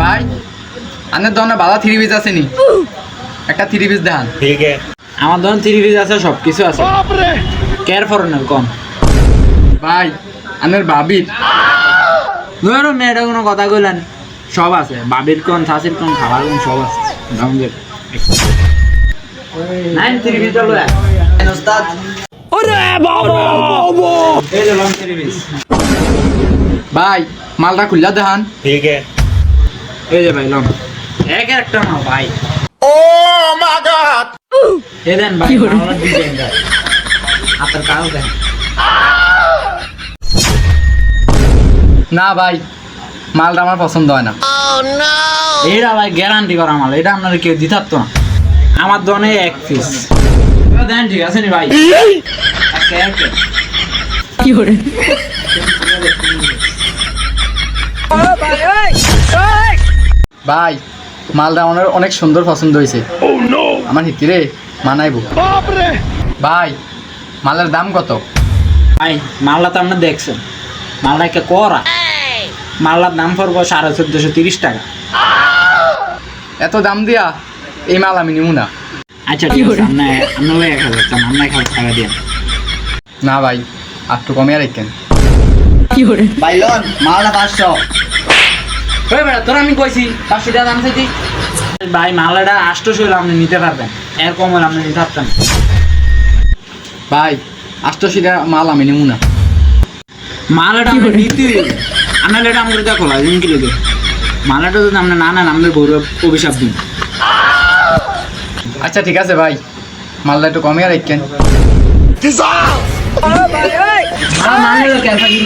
ভাই আনের দোকানে ভালো থ্রি পিস আছে নি। একটা থ্রি পিস দেখান। ঠিক আছে। আমার দোকানে থ্রি পিস আছে সব কিছু আছে কেয়ার ফরনের কম। ভাই আনের বাবির। ধরো মেয়েটা কোনো কথা কইলেন সব আছে। বাবির কোন কোন খাবার কোন সব আছে। ধরনের ভাই মালটা খুললা দেখান। ঠিক আছে। এই যে ভাই এক একটা না ভাই। ও মা গড! এই দেন ভাই আমার ডিজাইন দেন। কাজ দেন। না ভাই মালটা আমার পছন্দ হয় না। এইটা ভাই গ্যারান্টি করা মাল এটা আপনারা কেউ দিতে পারতো না। আমার দনে এক পিস দেন ঠিক আছে নি ভাই? একে একে ভাই মালটা আমার অনেক সুন্দর পছন্দ হয়েছে। আমার হিতিরে মানাইবো। ভাই মালের দাম কত? ভাই মালটা তো আপনার দেখছেন। মালটা একে করা মালটার দাম পড়ব সাড়ে চোদ্দশো তিরিশ টাকা। এত দাম দিয়া এই মাল আমি নিবো না। আচ্ছা ঠিক আছে আপনার আপনার এক হাজার চান আপনার এক হাজার টাকা দিয়ে না ভাই আর একটু বাইলন মালটা পাঁচশো। ওই বেড়া তোর আমি কইছি পাঁচশো টাকা দাম চাইছি ভাই মালাটা আষ্টশো হলে আপনি নিতে পারবেন। এর কম হলে আপনি নিতে পারতেন। ভাই আষ্টশি টাকা মাল আমি নিবো না। মালাটা আপনি নিতে আপনার এটা আমাদের দেখো দিন কি লেগে মালাটা যদি আপনি না নেন আমাদের গৌরব অভিশাপ দিন। আচ্ছা ঠিক আছে ভাই। মালটা একটু কমিয়ে রাখেন। মালা না নিলে ক্যান্সার কি